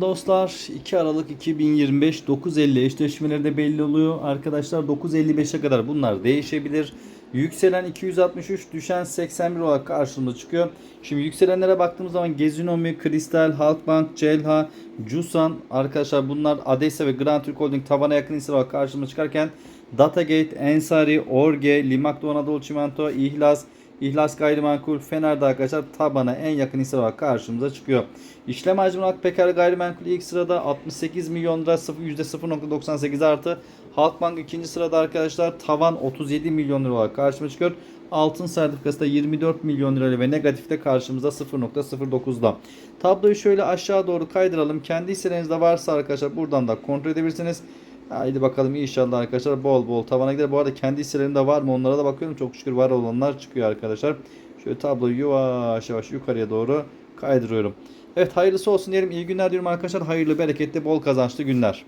Dostlar 2 Aralık 2025 9.50 eşleşmeleri belli oluyor. Arkadaşlar 9.55'e kadar bunlar değişebilir. Yükselen 263, düşen 81 olarak karşımıza çıkıyor. Şimdi yükselenlere baktığımız zaman Gezinomi, Kristal, Halkbank, Celha, Cusan arkadaşlar bunlar Adesa ve Grand Türk Holding tabana yakın hisse olarak karşımıza çıkarken Datagate, Ensari, Orge, Limak Doğu Anadolu Çimento, İhlas, İhlas Gayrimenkul Fener'de arkadaşlar tabana en yakın hisse olarak karşımıza çıkıyor. İşlem hacmi olarak Peker Gayrimenkul ilk sırada 68 milyon lira sıfır- %0.98 artı. Halkbank ikinci sırada arkadaşlar tavan 37 milyon lira olarak karşımıza çıkıyor. Altın sertifikası da 24 milyon lirayla ve negatifte karşımıza 0.09'da. Tabloyu şöyle aşağı doğru kaydıralım. Kendi hisselerinizde varsa arkadaşlar buradan da kontrol edebilirsiniz. Haydi bakalım inşallah arkadaşlar bol bol tavana gider. Bu arada kendi hisselerimde var mı onlara da bakıyorum. Çok şükür var olanlar çıkıyor arkadaşlar. Şöyle tabloyu yavaş yavaş yukarıya doğru kaydırıyorum. Evet hayırlısı olsun diyelim. İyi günler diyorum arkadaşlar. Hayırlı, bereketli, bol kazançlı günler.